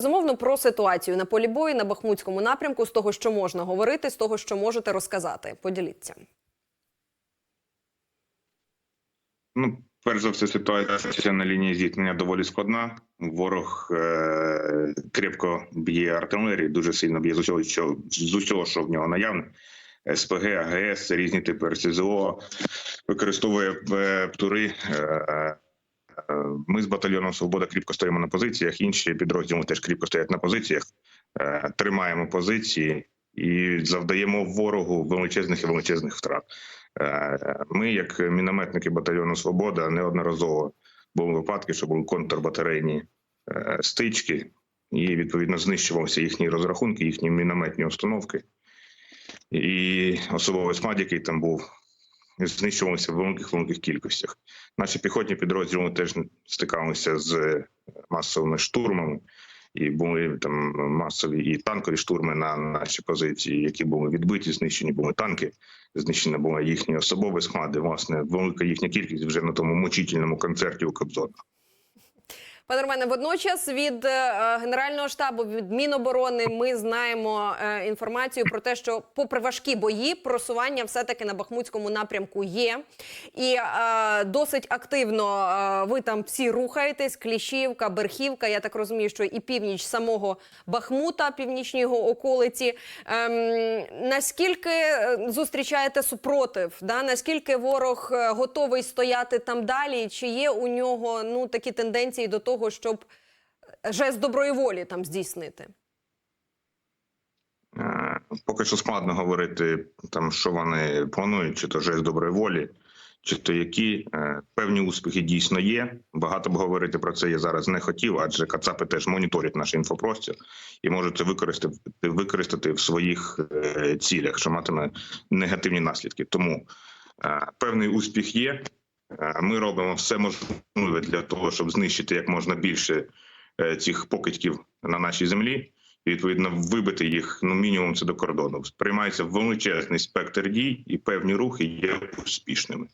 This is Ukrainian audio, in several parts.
Безумовно, про ситуацію на полі бою на Бахмутському напрямку, з того, що можна говорити, з того, що можете розказати. Поділіться. Ну, перш за все, ситуація на лінії зіткнення доволі складна. Ворог е- крепко б'є артилерії, дуже сильно б'є з усього, що з усього, що в нього наявне. СПГ, АГС, різні типи РСЗО, використовує е, птури. Е- е, ми з батальйоном Свобода кріпко стоїмо на позиціях. Інші підрозділи теж кріпко стоять на позиціях. Е, Тримаємо позиції і завдаємо ворогу величезних і величезних втрат. Е, Ми, як мінометники батальйону Свобода, неодноразово були випадки, що були контрбатарейні е, стички, і відповідно знищувалися їхні розрахунки, їхні мінометні установки. І особовий склад, який там був, знищувалися в великих великих кількостях. Наші піхотні підрозділи теж стикалися з масовими штурмами. І були там масові і танкові штурми на наші позиції, які були відбиті, знищені були танки, знищена була їхні особові склади. Власне, велика їхня кількість вже на тому мучительному концерті у Кобзона. Пане Романе, водночас від е, Генерального штабу, від Міноборони, ми знаємо е, інформацію про те, що, попри важкі бої, просування все-таки на Бахмутському напрямку є. І е, досить активно е, ви там всі рухаєтесь: Кліщівка, Берхівка. Я так розумію, що і північ самого Бахмута, північні його околиці. Ем, наскільки е, зустрічаєте супротив? Да? Наскільки ворог е, готовий стояти там далі? Чи є у нього ну такі тенденції до того, щоб жест доброї волі там здійснити? Е, Поки що складно говорити, там що вони планують, чи то жест доброї волі, чи то які Е, певні успіхи дійсно є. Багато б говорити про це я зараз не хотів, адже Кацапи теж моніторять наш інфопростір і можуть це використати використати в своїх е, цілях, що матиме негативні наслідки. Тому е, певний успіх є. Е, Ми робимо все можливе для того, щоб знищити як можна більше е, цих покидьків на нашій землі і відповідно вибити їх ну мінімум це до кордону. Сприймається величезний спектр дій, і певні рухи є успішними.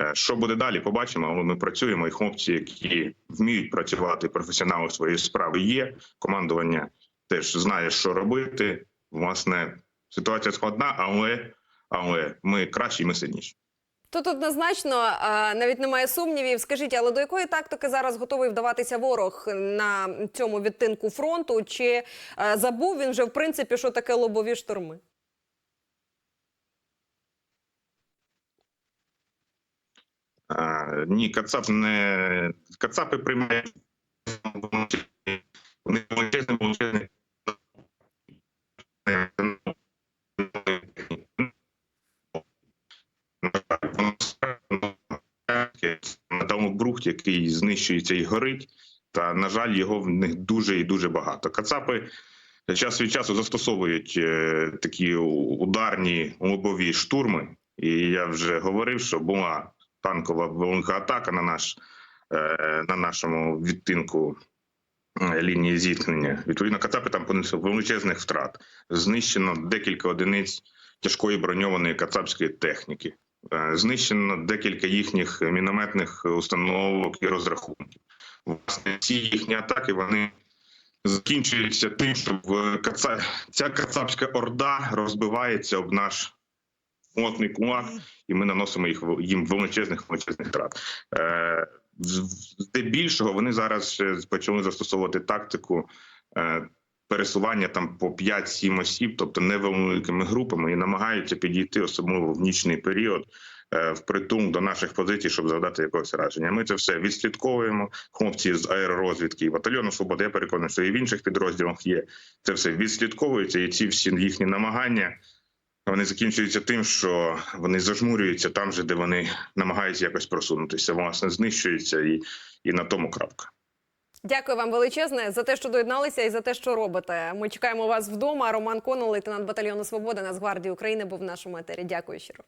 Е, Що буде далі? Побачимо. Але ми працюємо. І хлопці, які вміють працювати, професіонали своєї справи є. Командування теж знає, що робити. Власне, ситуація складна, але але ми кращі, ми сильніші. Тут однозначно навіть немає сумнівів. Скажіть, але до якої тактики зараз готовий вдаватися ворог на цьому відтинку фронту? Чи е, забув він вже в принципі, що таке лобові штурми? А, ні, Кацап не Кацапи приймають вони брухт, який знищується і горить, та на жаль, його в них дуже і дуже багато. Кацапи час від часу застосовують е, такі ударні лобові штурми, і я вже говорив, що була танкова велика атака на наш е, на нашому відтинку е, лінії зіткнення. Відповідно, Кацапи там понесли величезних втрат. Знищено декілька одиниць тяжкої броньованої кацапської техніки. Е, Знищено декілька їхніх мінометних установок і розрахунків. Власне, ці їхні атаки вони закінчуються тим, що ця кацапська орда розбивається об наш плотний кулак, і ми наносимо їх їм величезних величезних втрат. Е, здебільшого вони зараз почали застосовувати тактику е, пересування там по 5-7 осіб, тобто невеликими групами, і намагаються підійти особливо в нічний період. е, Впритул до наших позицій, щоб завдати якогось враження. Ми це все відслідковуємо. Хлопці з аеророзвідки і батальйону свободи. Я переконаний, що і в інших підрозділах є це все відслідковується, і ці всі їхні намагання вони закінчуються тим, що вони зажмурюються там же, де вони намагаються якось просунутися. Власне, знищуються і, і на тому крапка. Дякую вам величезне за те, що доєдналися і за те, що робите. Ми чекаємо вас вдома. Роман Конол, лейтенант батальйону Свобода Нацгвардії України, був в нашому етері. Дякую щиро.